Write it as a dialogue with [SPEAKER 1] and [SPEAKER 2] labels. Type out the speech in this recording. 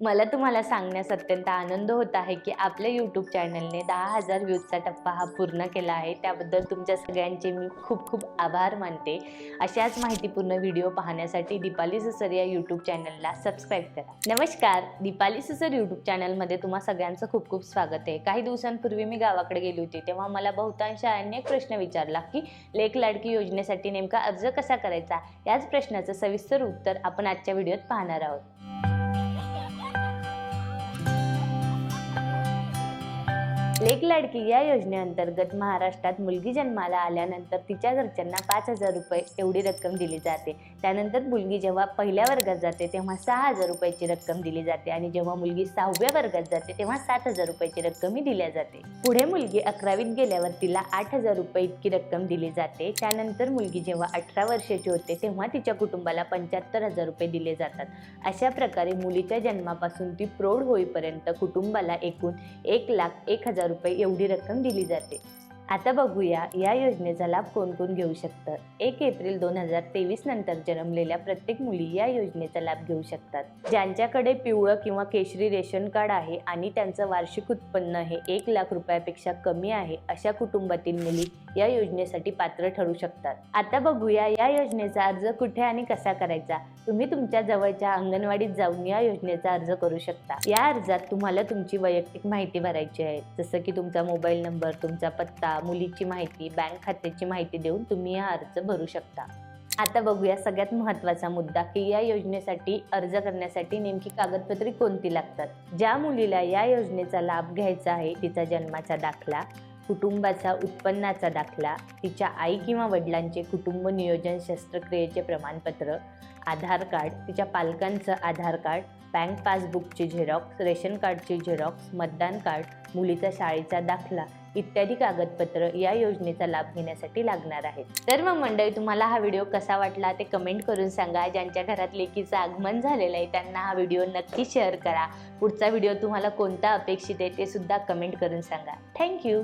[SPEAKER 1] मला तुम्हाला सांगण्यास अत्यंत आनंद होत आहे की आपल्या यूट्यूब चॅनलने दहा हजार व्ह्यूजचा टप्पा हा पूर्ण केला आहे. त्याबद्दल तुमच्या सगळ्यांचे मी खूप खूप आभार मानते. अशाच माहितीपूर्ण व्हिडिओ पाहण्यासाठी दीपाली सुसर या यूट्यूब चॅनलला सबस्क्राईब करा. नमस्कार दीपाली सुसर यूट्यूब चॅनलमध्ये तुम्हा सगळ्यांचं खूप खूप स्वागत आहे. काही दिवसांपूर्वी मी गावाकडे गेली होती तेव्हा मला बहुतांश अनेक प्रश्न विचारला की लेख लाडकी योजनेसाठी नेमका अर्ज कसा करायचा? याच प्रश्नाचं सविस्तर उत्तर आपण आजच्या व्हिडिओत पाहणार आहोत. लेक लाडकी या योजनेअंतर्गत महाराष्ट्रात मुलगी जन्माला आल्यानंतर तिच्या घरच्यांना पाच हजार रुपये एवढी रक्कम दिली जाते. त्यानंतर मुलगी जेव्हा पहिल्या वर्गात जाते तेव्हा सहा हजार रुपयाची रक्कम दिली जाते आणि जेव्हा मुलगी सहाव्या वर्गात जाते तेव्हा सात हजार रुपयाची रक्कमही दिल्या जाते. पुढे मुलगी अकरावीत गेल्यावर तिला आठ हजार रुपये इतकी रक्कम दिली जाते. त्यानंतर मुलगी जेव्हा अठरा वर्षाची होते तेव्हा तिच्या कुटुंबाला पंच्याहत्तर हजार रुपये दिले जातात. अशा प्रकारे मुलीच्या जन्मापासून ती प्रौढ होईपर्यंत कुटुंबाला एकूण एक लाख एक हजार रुपये एवढी रक्कम दिली जाते. आता बघूया या योजनेचा लाभ कोण कोण घेऊ शकतं? एक एप्रिल दोन हजार तेवीस नंतर जन्मलेल्या प्रत्येक मुली या योजनेचा लाभ घेऊ शकतात. ज्यांच्याकडे पिवळं किंवा केशरी रेशन कार्ड आहे आणि त्यांचं वार्षिक उत्पन्न हे एक लाख रुपयापेक्षा कमी आहे अशा कुटुंबातील मुली या योजनेसाठी पात्र ठरू शकतात. आता बघूया या योजनेचा अर्ज कुठे आणि कसा करायचा? तुम्ही तुमच्या जवळच्या अंगणवाडीत जाऊन या योजनेचा अर्ज करू शकता. या अर्जात तुम्हाला तुमची वैयक्तिक माहिती भरायची आहे. जसं की तुमचा मोबाईल नंबर तुमचा पत्ता पत्ता मुलीची माहिती बँक खात्याची माहिती देऊन तुम्ही हा अर्ज भरू शकता. आता बघूया सगळ्यात महत्त्वाचा मुद्दा की या योजनेसाठी अर्ज करण्यासाठी नेमकी कागदपत्रे कोणती लागतात? ज्या मुलीला या योजनेचा लाभ घ्यायचा आहे तिचा जन्माचा दाखला कुटुंबाचा उत्पन्नाचा दाखला तिच्या आई किंवा वडिलांचे कुटुंब नियोजन शस्त्रक्रियेचे प्रमाणपत्र आधार कार्ड तिच्या पालकांचं आधार कार्ड बँक पासबुकची झेरॉक्स रेशन कार्डची झेरॉक्स मतदान कार्ड मुलीचा शाळेचा दाखला इत्यादी कागदपत्र या योजनेचा लाभ घेण्यासाठी लागणार आहेत तर मग मंडळी तुम्हाला हा व्हिडिओ कसा वाटला ते कमेंट करून सांगा. ज्यांच्या घरात लेकीचं आगमन झालेलं आहे त्यांना हा व्हिडिओ नक्की शेअर करा. पुढचा व्हिडिओ तुम्हाला कोणता अपेक्षित आहे ते सुद्धा कमेंट करून सांगा. थँक्यू!